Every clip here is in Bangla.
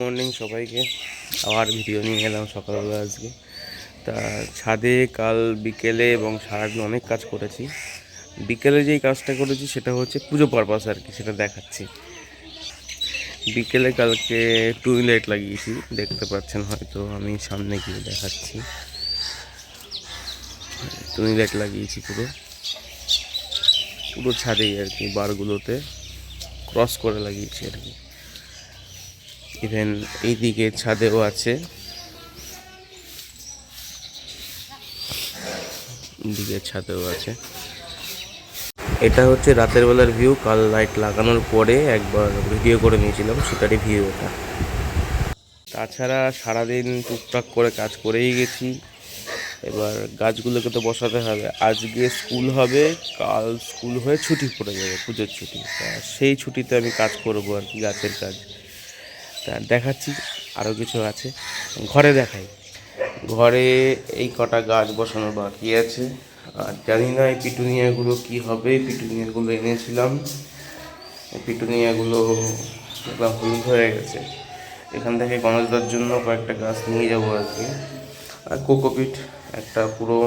মর্নিং সবাইকে। আবার ভিডিও নিয়ে এলাম সকালবেলা আজকে। তা ছাদে কাল বিকেলে এবং সারাদিন অনেক কাজ করেছি। বিকেলে যেই কাজটা করেছি সেটা হচ্ছে পুজো পারপাস আর কি, সেটা দেখাচ্ছি। বিকেলে কালকে টুইলাইট লাগিয়েছি, দেখতে পাচ্ছেন হয়তো আমি সামনে গিয়ে দেখাচ্ছি। টুইলাইট লাগিয়েছি পুরো। পুরো ছাদেই আর কি বারগুলোতে ক্রস করে লাগিয়েছি আর কি। ইভেন এইদিকে ছাদেও আছে। দিকে ছাদেও আছে। এটা হচ্ছে রাতের বেলার ভিউ, কাল লাইট লাগানোর পরে একবার ভিডিও করে নিয়েছিলাম, সেটারই ভিউ এটা। তাছাড়া সারাদিন টুকটাক করে কাজ করেই গেছি। এবার গাছগুলোকে তো বসাতে হবে। আজকে স্কুল হবে, কাল স্কুল হয়ে ছুটি পড়ে যাবে, পুজোর ছুটি। সেই ছুটিতে আমি কাজ করব আর কি, গাছের কাজ। তা দেখাচ্ছি আরও কিছু আছে। ঘরে দেখাই। ঘরে এই কটা গাছ বসানো বাকি আছে। আর জানি না এই পিটুনিয়াগুলো কী হবে। পিটুনিয়াগুলো এনেছিলাম। পিটুনিয়াগুলো দেখলাম হলুদ হয়ে গেছে। এখান থেকে গণেশদার জন্য কয়েকটা গাছ নিয়ে যাব আর কি আর কোকোপিট, একটা পুরো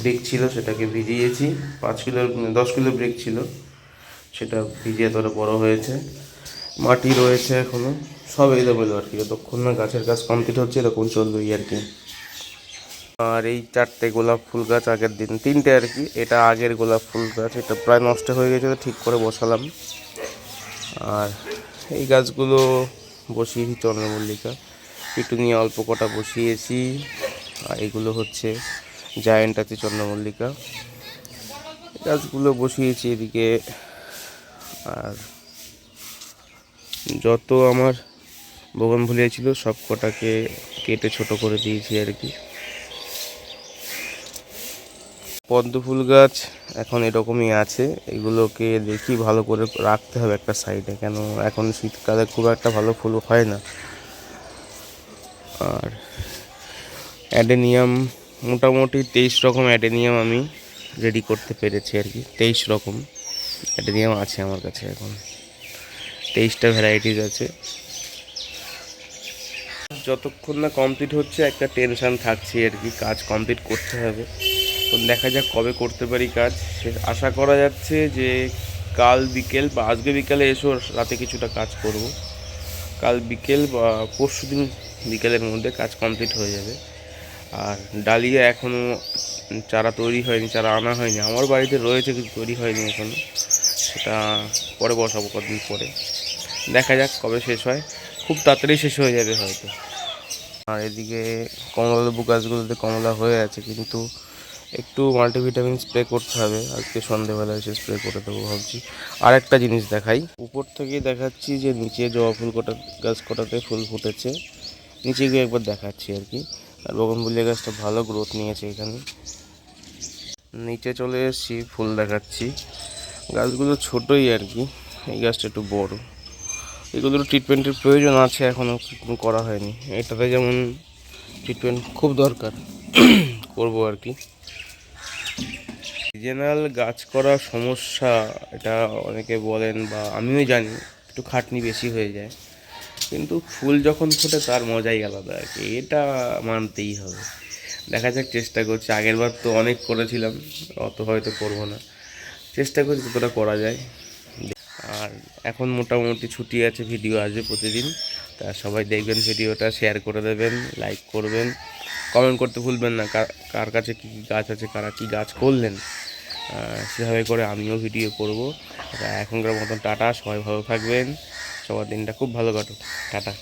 ব্রিক ছিল, সেটাকে ভিজিয়েছি। পাঁচ কিলো দশ কিলো ব্রিক ছিল। সেটা ভিজিয়ে তোরা বড় হয়েছে। মাটি রয়েছে এখনও, সব এলোমেলো আর কি। যতক্ষণ না গাছের কাজ কমপ্লিট হচ্ছে এরকম চলবেই আর কি। আর এই চারটে গোলাপ ফুল গাছ আগের দিন, তিনটে আর কি, এটা আগের গোলাপ ফুল গাছ, এটা প্রায় নষ্ট হয়ে গেছিল ঠিক করে বসালাম। আর এই গাছগুলো বসিয়েছি চন্দ্রমল্লিকা একটু নিয়ে অল্প কটা বসিয়েছি, আর এগুলো হচ্ছে জায়েন্ট আছে চন্দ্রমল্লিকা। গাছগুলো বসিয়েছি এদিকে, আর যত আমার বগন ভুলিয়া ছিল সব কটাকে কেটে ছোট করে দিয়েছি আর কি। পদ্ম ফুল গাছ এখন এরকমই আছে, এগুলোকে দেখি ভালো করে রাখতে হবে একটা সাইডে, কেন এখন শীতকালে খুব একটা ভালো ফুল হয় না। আর অ্যাডেনিয়াম, মোটামুটি তেইশ রকম অ্যাডেনিয়াম আমি রেডি করতে পেরেছি আর কি, তেইশ রকম অ্যাডেনিয়াম আছে আমার কাছে এখন। তেইশটা ভ্যারাইটিস আছে। যতক্ষণ না কমপ্লিট হচ্ছে, একটা টেনশন থাকছে আর কি, কাজ কমপ্লিট করতে হবে। তো দেখা যাক কবে করতে পারি কাজ। সে আশা করা যাচ্ছে যে কাল বিকেল বা আজকে বিকেলে এসো, রাতে কিছুটা কাজ করব। কাল বিকেল বা পরশু দিন বিকেলের মধ্যে কাজ কমপ্লিট হয়ে যাবে। আর ডালিয়া এখনও চারা তৈরি হয়নি, চারা আনা হয়নি। আমার বাড়িতে রয়েছে, কিন্তু তৈরি হয়নি এখনও সেটা পরে বসাবো কদিন পরে। দেখা যাক কবে শেষ হয়। খুব তাড়াতাড়ি শেষ হয়ে যাবে হয়তো। আর এদিকে কমলা লেবু গাছগুলোতে কমলা হয়ে আছে, কিন্তু একটু মাল্টিভিটামিন স্প্রে করতে হবে। আজকে সন্ধেবেলা এসে স্প্রে করে দেবো ভাবছি। আর একটা জিনিস দেখাই। উপর থেকে দেখাচ্ছি যে নিচে জবা ফুল কটা, গাছ কটাতে ফুল ফুটেছে। নিচে গিয়ে একবার দেখাচ্ছি আর কি। আর বগনবুলিয়া গাছটা ভালো গ্রোথ নিয়েছে এখানে। নিচে চলে এসেছি, ফুল দেখাচ্ছি। গাছগুলো ছোটোই আর কি। এই গাছটা একটু বড়। এগুলোর ট্রিটমেন্টের প্রয়োজন আছে এখনও কিন্তু করা হয়নি। এটাতে যেমন ট্রিটমেন্ট খুব দরকার, করব আর কি। সিজনাল গাছ করার সমস্যা, এটা অনেকে বলেন বা আমিও জানি, একটু খাটনি বেশি হয়ে যায়। কিন্তু ফুল যখন ফোটে, তার মজাই আলাদা আর কি, এটা মানতেই হবে। দেখা যাক, চেষ্টা করছি। আগের বার তো অনেক করেছিলাম, অত হয়তো করব না। চেষ্টা করছি যতটা করা যায়। আর এখন মোটামুটি ছুটি আছে, ভিডিও আসবে প্রতিদিন। তা সবাই দেখবেন ভিডিওটা শেয়ার করে দেবেন লাইক করবেন। কমেন্ট করতে ভুলবেন না, কার কাছে কী কী গাছ আছে, কারা কী গাছ করলেন সেভাবে করে আমিও ভিডিও করব। এখনকার মতন টাটা, সবাই ভালো থাকবেন, সবার দিনটা খুব ভালো কাটুক। টাটা।